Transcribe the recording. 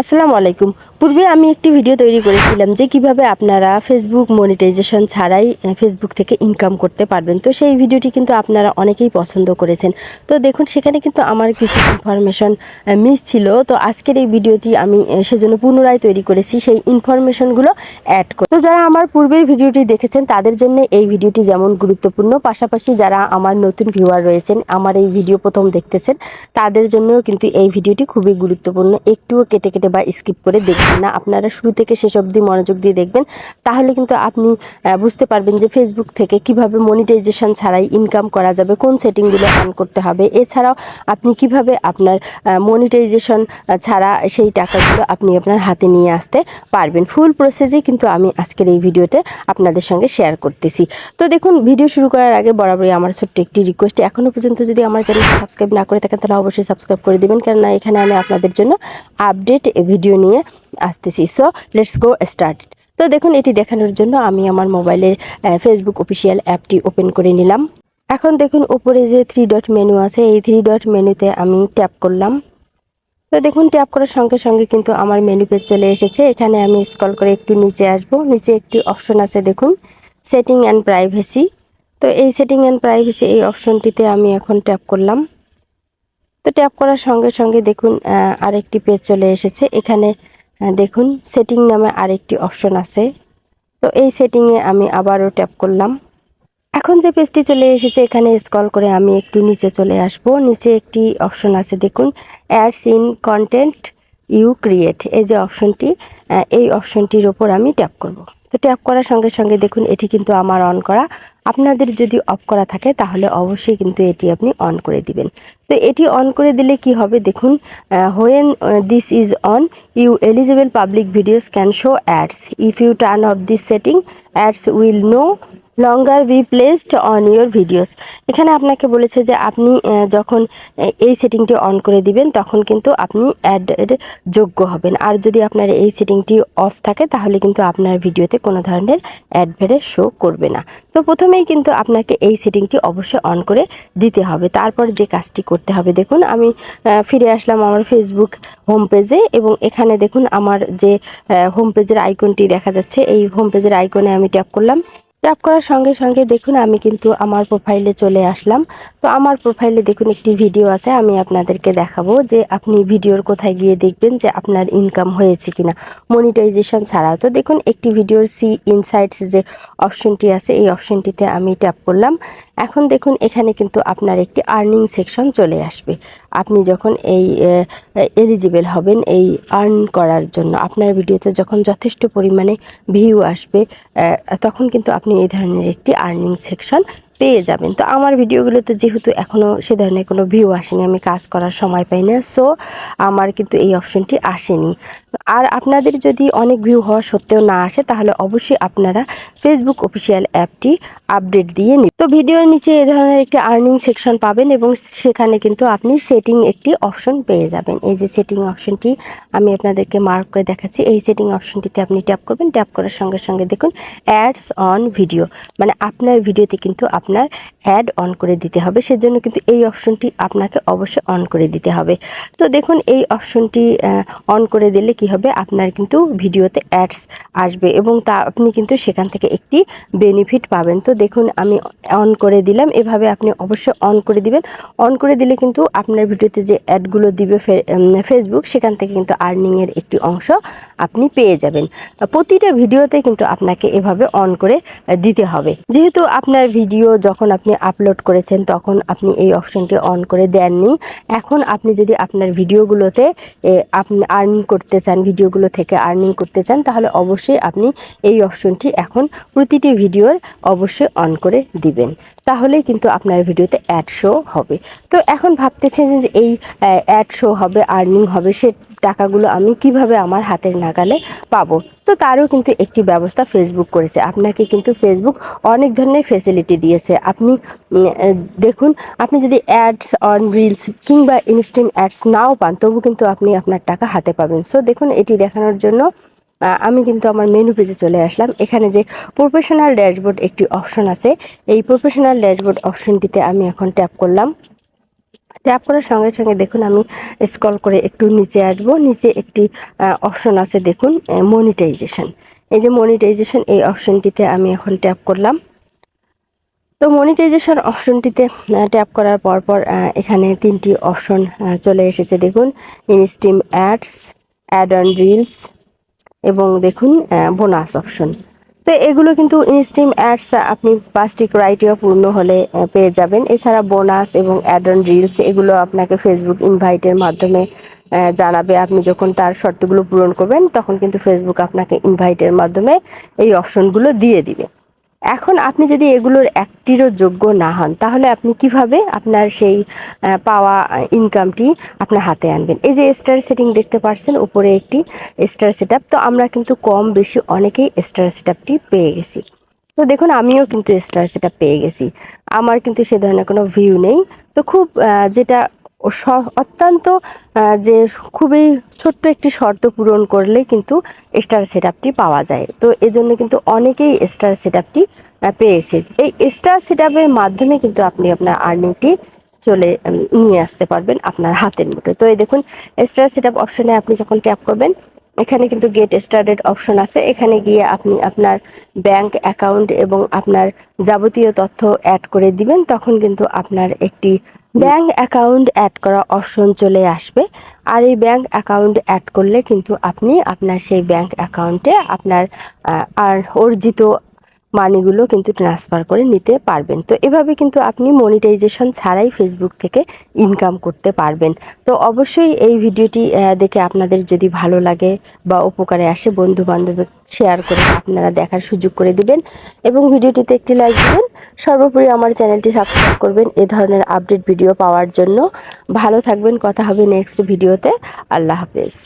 আসসালামু আলাইকুম। পূর্বে আমি একটি ভিডিও তৈরি করেছিলাম যে কীভাবে আপনারা ফেসবুক মনিটাইজেশন ছাড়াই ফেসবুক থেকে ইনকাম করতে পারবেন। তো সেই ভিডিওটি কিন্তু আপনারা অনেকেই পছন্দ করেছেন। তো দেখুন, সেখানে কিন্তু আমার কিছু ইনফরমেশন মিস ছিল। তো আজকের এই ভিডিওটি আমি সেজন্য পুনরায় তৈরি করেছি। সেই ইনফরমেশনগুলো অ্যাড করে তো যারা আমার পূর্বের ভিডিওটি দেখেছেন, তাদের জন্য এই ভিডিওটি যেমন গুরুত্বপূর্ণ। পাশাপাশি যারা আমার নতুন ভিউয়ার রয়েছেন, আমার এই ভিডিও প্রথম দেখতেছেন, তাদের জন্যও কিন্তু এই ভিডিওটি খুবই গুরুত্বপূর্ণ। একটুও কেটে কেটে বা স্কিপ করে দেখবেন না। আপনারা শুরু থেকে শেষ অবধি মনোযোগ দিয়ে দেখবেন। তাহলে কিন্তু আপনি বুঝতে পারবেন যে ফেসবুক থেকে কীভাবে মনিটাইজেশন ছাড়াই ইনকাম করা যাবে, কোন সেটিংগুলো অন করতে হবে। এছাড়াও আপনি কীভাবে আপনার মনিটাইজেশন ছাড়া সেই টাকাগুলো আপনি আপনার হাতে নিয়ে আসতে পারবেন। ফুল প্রসেসে কিন্তু আমি আজকের এই ভিডিওতে আপনাদের সঙ্গে শেয়ার করতেছি। তো দেখুন ভিডিও শুরু করার আগে বরাবরই আমার ছোট্ট একটি রিকোয়েস্ট এখনও পর্যন্ত যদি আমার চ্যানেল সাবস্ক্রাইব না করে থাকেন, তাহলে অবশ্যই সাবস্ক্রাইব করে দেবেন। কেননা এখানে আমি আপনাদের জন্য আপডেট ভিডিও নিয়ে আসতেছি। সো লেটস গো স্টার্ট তো দেখুন, এটি দেখানোর জন্য আমি আমার মোবাইলের ফেসবুক অফিসিয়াল অ্যাপটি ওপেন করে নিলাম। এখন দেখুন, উপরে যে থ্রি ডট মেনু আছে, এই থ্রি ডট মেনুতে আমি ট্যাপ করলাম। তো দেখুন ট্যাপ করার সঙ্গে সঙ্গে কিন্তু আমার মেনু পেজ চলে এসেছে। এখানে আমি স্ক্রল করে একটু নিচে আসব। নিচে একটি অপশন আছে, দেখুন সেটিং অ্যান্ড প্রাইভেসি তো এই সেটিং অ্যান্ড প্রাইভেসি এই অপশনটিতে আমি এখন ট্যাপ করলাম। ট্যাপ করার সঙ্গে সঙ্গে দেখুন আরেকটি পেজ চলে এসেছে। এখানে দেখুন সেটিং নামে আরেকটি অপশন আছে। তো এই সেটিংয়ে আমি আবারও ট্যাপ করলাম। এখন যে পেজটি চলে এসেছে, এখানে স্ক্রল করে আমি একটু নিচে চলে আসব। নিচে একটি অপশন আছে, দেখুন ads in content you create এই যে অপশনটি এই অপশনটির ওপর আমি ট্যাপ করব। তো ট্যাপ করার সঙ্গে সঙ্গে দেখুন, এটি কিন্তু আমার অন করা। আপনাদের যদি অফ করা থাকে, তাহলে অবশ্যই কিন্তু এটি আপনি অন করে দিবেন। তো এটি অন করে দিলে কি হবে? দেখুন when this is on you eligible public videos can show ads if you turn off this setting ads will no longer be placed on your videos এখানে আপনাকে বলেছে যে আপনি যখন এই সেটিংটি অন করে দিবেন, তখন কিন্তু আপনি অ্যাডের যোগ্য হবেন। আর যদি আপনার এই সেটিংটি অফ থাকে, তাহলে কিন্তু আপনার ভিডিওতে কোনো ধরনের অ্যাডভেরে শো করবে না। তো প্রথমেই কিন্তু আপনাকে এই সেটিংটি অবশ্যই অন করে দিতে হবে। তারপর যে কাজটি করতে হবে, দেখুন, আমি ফিরে আসলাম আমার ফেসবুক হোম পেজে এবং এখানে দেখুন আমার যে হোম পেজের আইকনটি দেখা যাচ্ছে। এই হোম পেজের আইকনে আমি ট্যাপ করলাম। ট্যাপ করার সঙ্গে সঙ্গে দেখুন আমি কিন্তু আমার প্রোফাইলে চলে আসলাম। তো আমার প্রোফাইলে দেখুন একটি ভিডিও আছে, আমি আপনাদেরকে দেখাবো যে আপনি ভিডিওর কোথায় গিয়ে দেখবেন যে আপনার ইনকাম হয়েছে কিনা মনিটাইজেশন ছাড়াও। তো দেখুন একটি ভিডিওর সি ইনসাইটস যে অপশনটি আছে, এই অপশনটিতে আমি ট্যাপ করলাম। এখন দেখুন এখানে কিন্তু আপনার একটি আর্নিং সেকশন চলে আসবে। আপনি যখন এই এলিজিবল হবেন এই আর্ন করার জন্য, আপনার ভিডিওতে যখন যথেষ্ট পরিমাণে ভিউ আসবে তখন কিন্তু আপনি এই ধরনের একটি আর্নিং সেকশন পেয়ে যাবেন। তো আমার ভিডিওগুলোতে যেহেতু এখনও সে ধরনের কোনো ভিউ আসেনি, আমি কাজ করার সময় পাই না সো আমার কিন্তু এই অপশনটি আসেনি। আর আপনাদের যদি অনেক ভিউ হওয়া সত্ত্বেও না আসে, তাহলে অবশ্যই আপনারা ফেসবুক অফিসিয়াল অ্যাপটি আপডেট দিয়ে নিন। তো ভিডিওর নিচে এই ধরনের একটি আর্নিং সেকশন পাবেন এবং সেখানে কিন্তু আপনি সেটিং একটি অপশন পেয়ে যাবেন। এই যে সেটিং অপশনটি আমি আপনাদেরকে মার্ক করে দেখাচ্ছি। এই সেটিং অপশনটিতে আপনি ট্যাপ করবেন। ট্যাপ করার সঙ্গে সঙ্গে দেখুন অ্যাডস অন ভিডিও মানে আপনার ভিডিওতে কিন্তু আপনার অ্যাড অন করে দিতে হবে। সেজন্য কিন্তু এই অপশনটি আপনাকে অবশ্যই অন করে দিতে হবে। তো দেখুন, এই অপশনটি অন করে দিলে কি হবে? আপনার কিন্তু ভিডিওতে অ্যাডস আসবে এবং তা আপনি কিন্তু সেখান থেকে একটি বেনিফিট পাবেন। তো দেখুন, আমি অন করে দিলাম। এভাবে আপনি অবশ্যই অন করে দিবেন। অন করে দিলে কিন্তু আপনার ভিডিওতে যে অ্যাডগুলো দিবে ফেসবুক সেখান থেকে কিন্তু আর্নিংয়ের একটি অংশ আপনি পেয়ে যাবেন। প্রতিটা ভিডিওতে কিন্তু আপনাকে এভাবে অন করে দিতে হবে। যেহেতু আপনার ভিডিও যখন আপনি আপলোড করেছেন, তখন আপনি এই অপশনটি অন করে দেননি। এখন আপনি যদি আপনার ভিডিওগুলোতে আপনি আর্নিং করতে চান, ভিডিওগুলো থেকে আর্নিং করতে চান, তাহলে অবশ্যই আপনি এই অপশনটি এখন প্রতিটি ভিডিওর অবশ্যই অন করে দিবেন। তাহলেই কিন্তু আপনার ভিডিওতে অ্যাড শো হবে। তো এখন ভাবতেছেন যে এই অ্যাড শো হবে আর্নিং হবে, সে টাকাগুলো আমি কীভাবে আমার হাতের নাগালে পাবো? তো তারও কিন্তু একটি ব্যবস্থা ফেসবুক করেছে। আপনাকে কিন্তু ফেসবুক অনেক ধরনের ফেসিলিটি দিয়েছে। আপনি দেখুন, আপনি যদি অ্যাডস অন রিলস কিংবা ইনস্ট্রিম অ্যাডস নাও পান, তবু কিন্তু আপনি আপনার টাকা হাতে পাবেন। সো দেখুন, এটি দেখানোর জন্য আমি কিন্তু আমার মেনু পেজে চলে আসলাম। এখানে যে প্রফেশনাল ড্যাশবোর্ড একটি অপশন আছে, এই প্রফেশনাল ড্যাশবোর্ড অপশনটিতে আমি এখন ট্যাপ করলাম। ট্যাপ করার সঙ্গে সঙ্গে দেখুন আমি স্ক্রল করে একটু নিচে আসব। নিচে একটি অপশন আছে দেখুন মনিটাইজেশন এই যে মনিটাইজেশন এই অপশনটিতে আমি এখন ট্যাপ করলাম। তো মনিটাইজেশন অপশনটিতে ট্যাপ করার পর পর এখানে তিনটি অপশন চলে এসেছে। দেখুন instream ads ad on reels এবং দেখুন বোনাস অপশন তো এগুলো কিন্তু ইনস্টিম অ্যাডস আপনি পাঁচটি ক্রাইটেরিয়া পূর্ণ হলে পেয়ে যাবেন। এছাড়া বোনাস এবং অ্যাড অন রিলস এগুলো আপনাকে ফেসবুক ইনভাইটের মাধ্যমে জানাবে। আপনি যখন তার শর্তগুলো পূরণ করবেন, তখন কিন্তু ফেসবুক আপনাকে ইনভাইটের মাধ্যমে এই অপশনগুলো দিয়ে দিবে। এখন আপনি যদি এগুলোর একটিরও যোগ্য না হন, তাহলে আপনি কীভাবে আপনার সেই পাওয়া ইনকামটি আপনার হাতে আনবেন? এই যে স্টার সেটিং দেখতে পাচ্ছেন উপরে একটি স্টার সেট তো আমরা কিন্তু কম বেশি অনেকেই স্টার সেট পেয়ে গেছি। তো দেখুন, আমিও কিন্তু স্টার সেট পেয়ে গেছি। আমার কিন্তু সে ধরনের কোনো ভিউ নেই। তো খুব যেটা অত্যন্ত যে খুবই ছোট্ট একটি শর্ত পূরণ করলে কিন্তু স্টার সেট পাওয়া যায়। তো এজন্য কিন্তু অনেকেই স্টার সেট আপটি পেয়েছে। এই স্টার সেট মাধ্যমে কিন্তু আপনি আপনার আর্নিংটি চলে নিয়ে আসতে পারবেন আপনার হাতের মুঠে তো এই দেখুন স্টার সেট অপশনে আপনি যখন ট্যাপ করবেন, এখানে কিন্তু গেট স্টার্টেড অপশন আছে। এখানে গিয়ে আপনি আপনার ব্যাংক অ্যাকাউন্ট এবং আপনার যাবতীয় তথ্য অ্যাড করে দিবেন। তখন কিন্তু আপনার একটি ব্যাংক অ্যাকাউন্ট অ্যাড করা অপশন চলে আসবে। আর এই ব্যাঙ্ক অ্যাকাউন্ট অ্যাড করলে কিন্তু আপনি আপনার সেই ব্যাঙ্ক অ্যাকাউন্টে আপনার আর অর্জিত মানিগুলো কিন্তু ট্রান্সফার করে নিতে পারবেন। তো এভাবে কিন্তু আপনি মনিটাইজেশন ছাড়াই ফেসবুক থেকে ইনকাম করতে পারবেন। তো অবশ্যই এই ভিডিওটি দেখে আপনাদের যদি ভালো লাগে বা উপকারে আসে বন্ধু বান্ধব শেয়ার করে আপনারা দেখার সুযোগ করে দিবেন এবং ভিডিওটিতে একটি লাইক দেবেন। সর্বোপরি আমার চ্যানেলটি সাবস্ক্রাইব করবেন। এ ধরনের আপডেট ভিডিও পাওয়ার জন্য। ভালো থাকবেন। কথা হবে নেক্সট ভিডিওতে আল্লাহ হাফেজ।